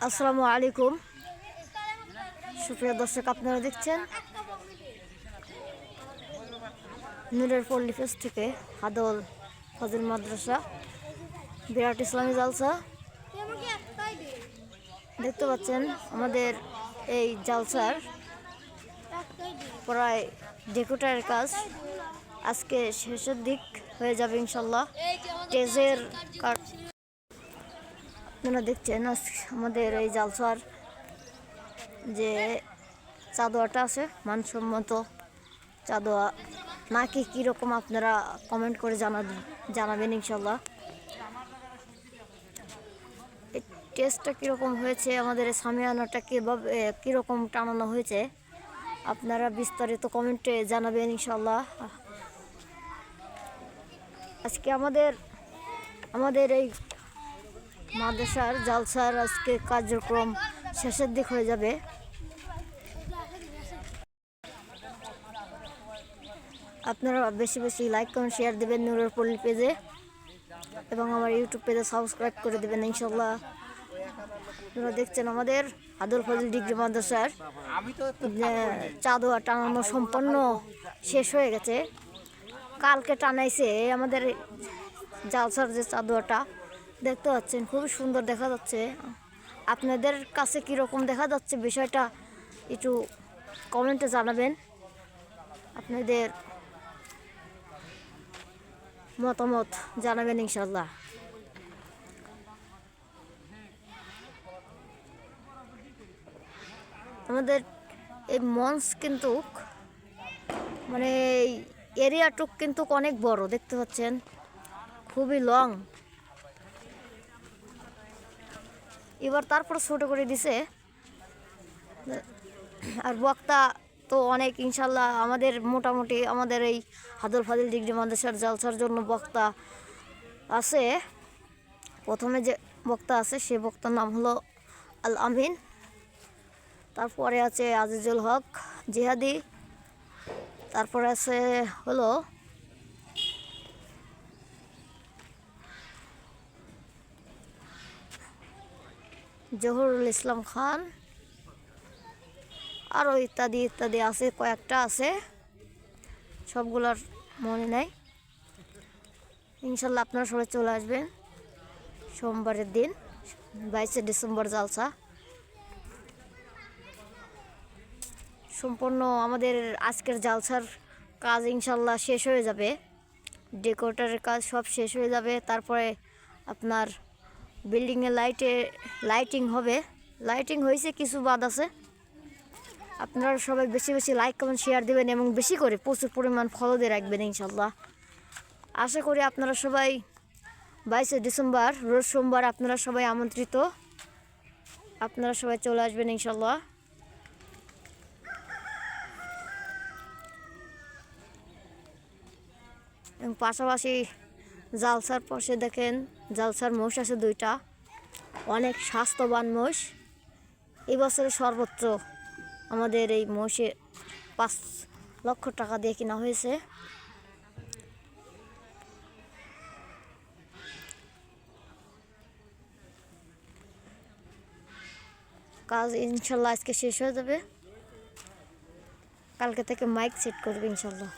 আসসালামু আলাইকুম। সুপ্রিয় দর্শক আপনারা দেখছেন নুরের পল্লী ফেস থেকে হাদল ফজল মাদ্রাসা বিরাট ইসলামী জালসা। দেখতে পাচ্ছেন আমাদের এই জালসার প্রায় ডেকোটারের কাজ আজকে শেষের দিক হয়ে যাবে ইনশাল্লাহ। স্টেজের কার আপনারা দেখছেন আমাদের এই জালসার যে চাদোয়াটা আছে, মানসম্মত চাদোয়া। নাকি কীরকম আপনারা কমেন্ট করে জানাবেন জানাবেন ইনশাল্লাহ। টেস্টটা কীরকম হয়েছে, আমাদের সামিয়ানাটা কীভাবে, কীরকম টানানো হয়েছে, আপনারা বিস্তারিত কমেন্টে জানাবেন ইনশাল্লাহ। আজকে আমাদের আমাদের এই মাদ্রাসার জালসার আজকে কার্যক্রম শেষের দিক হয়ে যাবে। আপনারা বেশি বেশি লাইক কমেন্ট শেয়ার দেবেন নুরের পল্লী পেজে এবং আমার ইউটিউব পেজে সাবস্ক্রাইব করে দেবেন ইনশাল্লাহ আপনারা দেখছেন আমাদের আদর ফজল ডিগ্রি মাদ্রাসার চাঁদোয়া টানানো সম্পন্ন শেষ হয়ে গেছে। কালকে টানাইছে আমাদের জালসার যে চাদুয়াটা। দেখতে পাচ্ছেন, খুবই সুন্দর দেখা যাচ্ছে। আপনাদের কাছে কীরকম দেখা যাচ্ছে বিষয়টা একটু কমেন্টে জানাবেন। আপনাদের মতামত জানাবেন ইনশাল্লাহ আমাদের এই মঞ্চ কিন্তু মানে এরিয়াটুক কিন্তু অনেক বড়, দেখতে পাচ্ছেন? খুবই লং এবার তারপর ছোট করে দিছে। আর বক্তা তো অনেক, ইনশাল্লাহ আমাদের মোটামুটি আমাদের এই হাদল ফাদিল ডিগ্রি মাদ্রাসার জালসার জন্য বক্তা আছে। প্রথমে যে বক্তা আছে, সে বক্তার নাম হলো আল আমিন। তারপরে আছে আজিজুল হক জিহাদি। তারপরে আছে হলো জহুরুল ইসলাম খান। আরও ইত্যাদি ইত্যাদি আছে, কয়েকটা আছে। সবগুলোর মনে নাই। ইনশাল্লাহ আপনারা সবাই চলে আসবেন সোমবারের দিন, বাইশে ডিসেম্বর জালসা। সম্পূর্ণ আমাদের আজকের জালসার কাজ ইনশাল্লাহ শেষ হয়ে যাবে। ডেকোরেটারের কাজ সব শেষ হয়ে যাবে। তারপরে আপনার বিল্ডিংয়ে লাইটে, লাইটিং হবে। লাইটিং হয়েছে, কিছু বাদ আছে। আপনারা সবাই বেশি বেশি লাইক কমেন্ট শেয়ার দেবেন এবং বেশি করে প্রচুর পরিমাণ ফলো দিয়ে রাখবেন ইনশাল্লাহ আশা করি আপনারা সবাই বাইশে ডিসেম্বর, রোজ সোমবার আপনারা সবাই আমন্ত্রিত। আপনারা সবাই চলে আসবেন ইনশাল্লাহ এবং পাশাপাশি জালসার পাশে দেখেন, জালসার মোষ আছে দুইটা। অনেক স্বাস্থ্যবান মোষ। এই বছরে সর্বোচ্চ আমাদের এই মোষে পাঁচ লক্ষ টাকা দিয়ে কেনা হয়েছে। কাজ ইনশাল্লাহ আজকে শেষ হয়ে যাবে। কালকে থেকে মাইক সেট করবে ইনশাল্লাহ।